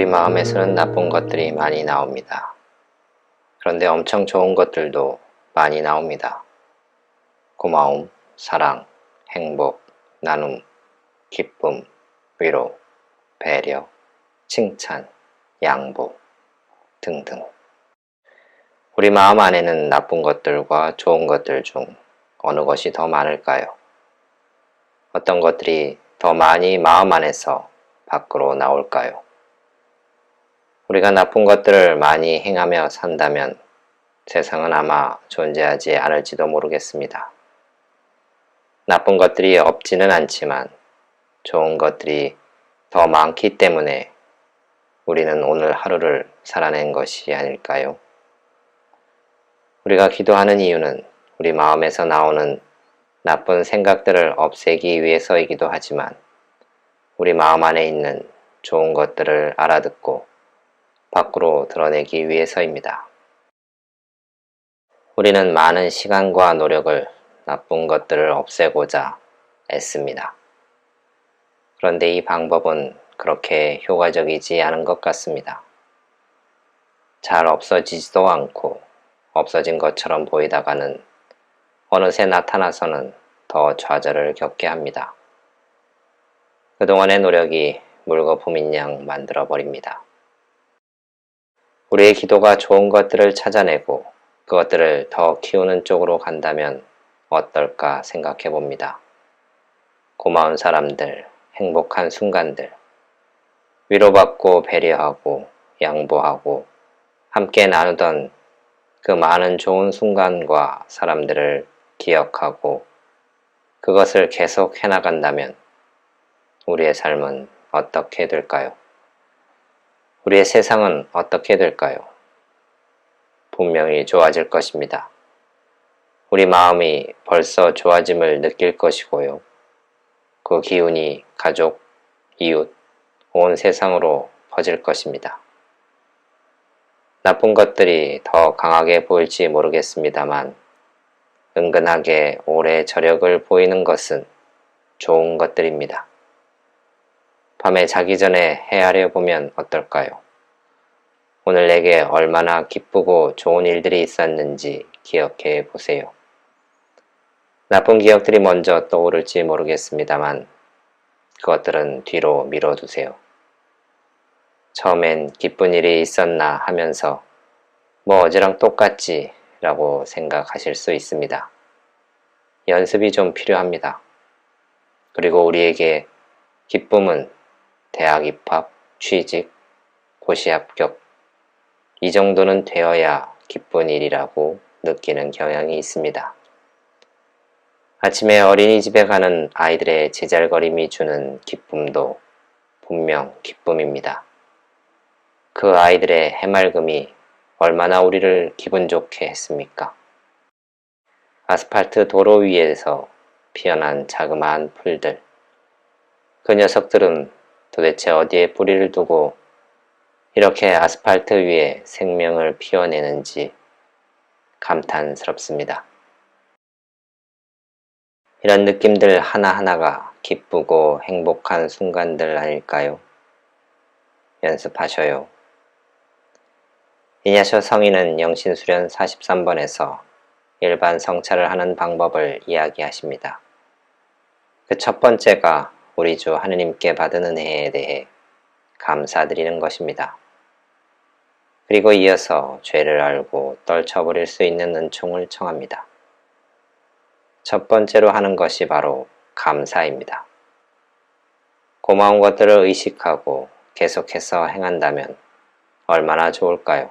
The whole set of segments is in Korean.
우리 마음에서는 나쁜 것들이 많이 나옵니다. 그런데 엄청 좋은 것들도 많이 나옵니다. 고마움, 사랑, 행복, 나눔, 기쁨, 위로, 배려, 칭찬, 양보 등등. 우리 마음 안에는 나쁜 것들과 좋은 것들 중 어느 것이 더 많을까요? 어떤 것들이 더 많이 마음 안에서 밖으로 나올까요? 우리가 나쁜 것들을 많이 행하며 산다면 세상은 아마 존재하지 않을지도 모르겠습니다. 나쁜 것들이 없지는 않지만 좋은 것들이 더 많기 때문에 우리는 오늘 하루를 살아낸 것이 아닐까요? 우리가 기도하는 이유는 우리 마음에서 나오는 나쁜 생각들을 없애기 위해서이기도 하지만 우리 마음 안에 있는 좋은 것들을 알아듣고 밖으로 드러내기 위해서입니다. 우리는 많은 시간과 노력을 나쁜 것들을 없애고자 애씁니다. 그런데 이 방법은 그렇게 효과적이지 않은 것 같습니다. 잘 없어지지도 않고 없어진 것처럼 보이다가는 어느새 나타나서는 더 좌절을 겪게 합니다. 그동안의 노력이 물거품인 양 만들어 버립니다. 우리의 기도가 좋은 것들을 찾아내고 그것들을 더 키우는 쪽으로 간다면 어떨까 생각해 봅니다. 고마운 사람들, 행복한 순간들, 위로받고 배려하고 양보하고 함께 나누던 그 많은 좋은 순간과 사람들을 기억하고 그것을 계속 해나간다면 우리의 삶은 어떻게 될까요? 우리의 세상은 어떻게 될까요? 분명히 좋아질 것입니다. 우리 마음이 벌써 좋아짐을 느낄 것이고요. 그 기운이 가족, 이웃, 온 세상으로 퍼질 것입니다. 나쁜 것들이 더 강하게 보일지 모르겠습니다만 은근하게 오래 저력을 보이는 것은 좋은 것들입니다. 밤에 자기 전에 헤아려 보면 어떨까요? 오늘 내게 얼마나 기쁘고 좋은 일들이 있었는지 기억해 보세요. 나쁜 기억들이 먼저 떠오를지 모르겠습니다만 그것들은 뒤로 밀어두세요. 처음엔 기쁜 일이 있었나 하면서 뭐 어제랑 똑같지 라고 생각하실 수 있습니다. 연습이 좀 필요합니다. 그리고 우리에게 기쁨은 대학 입학, 취직, 고시 합격, 이 정도는 되어야 기쁜 일이라고 느끼는 경향이 있습니다. 아침에 어린이집에 가는 아이들의 제잘거림이 주는 기쁨도 분명 기쁨입니다. 그 아이들의 해맑음이 얼마나 우리를 기분 좋게 했습니까? 아스팔트 도로 위에서 피어난 자그마한 풀들. 그 녀석들은 도대체 어디에 뿌리를 두고 이렇게 아스팔트 위에 생명을 피워내는지 감탄스럽습니다. 이런 느낌들 하나하나가 기쁘고 행복한 순간들 아닐까요? 연습하셔요. 이냐셔 성인은 영신수련 43번에서 일반 성찰을 하는 방법을 이야기하십니다. 그 첫 번째가 우리 주 하느님께 받은 은혜에 대해 감사드리는 것입니다. 그리고 이어서 죄를 알고 떨쳐버릴 수 있는 은총을 청합니다. 첫 번째로 하는 것이 바로 감사입니다. 고마운 것들을 의식하고 계속해서 행한다면 얼마나 좋을까요?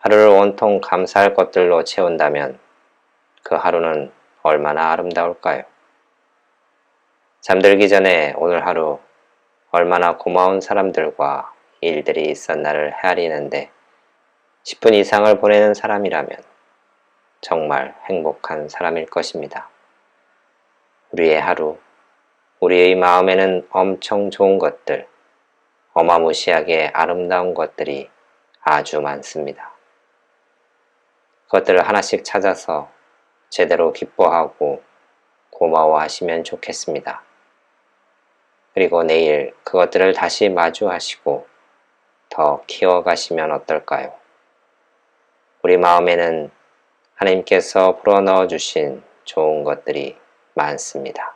하루를 온통 감사할 것들로 채운다면 그 하루는 얼마나 아름다울까요? 잠들기 전에 오늘 하루 얼마나 고마운 사람들과 일들이 있었나를 헤아리는데 10분 이상을 보내는 사람이라면 정말 행복한 사람일 것입니다. 우리의 하루, 우리의 마음에는 엄청 좋은 것들, 어마무시하게 아름다운 것들이 아주 많습니다. 그것들을 하나씩 찾아서 제대로 기뻐하고 고마워하시면 좋겠습니다. 그리고 내일 그것들을 다시 마주하시고 더 키워가시면 어떨까요? 우리 마음에는 하나님께서 불어넣어 주신 좋은 것들이 많습니다.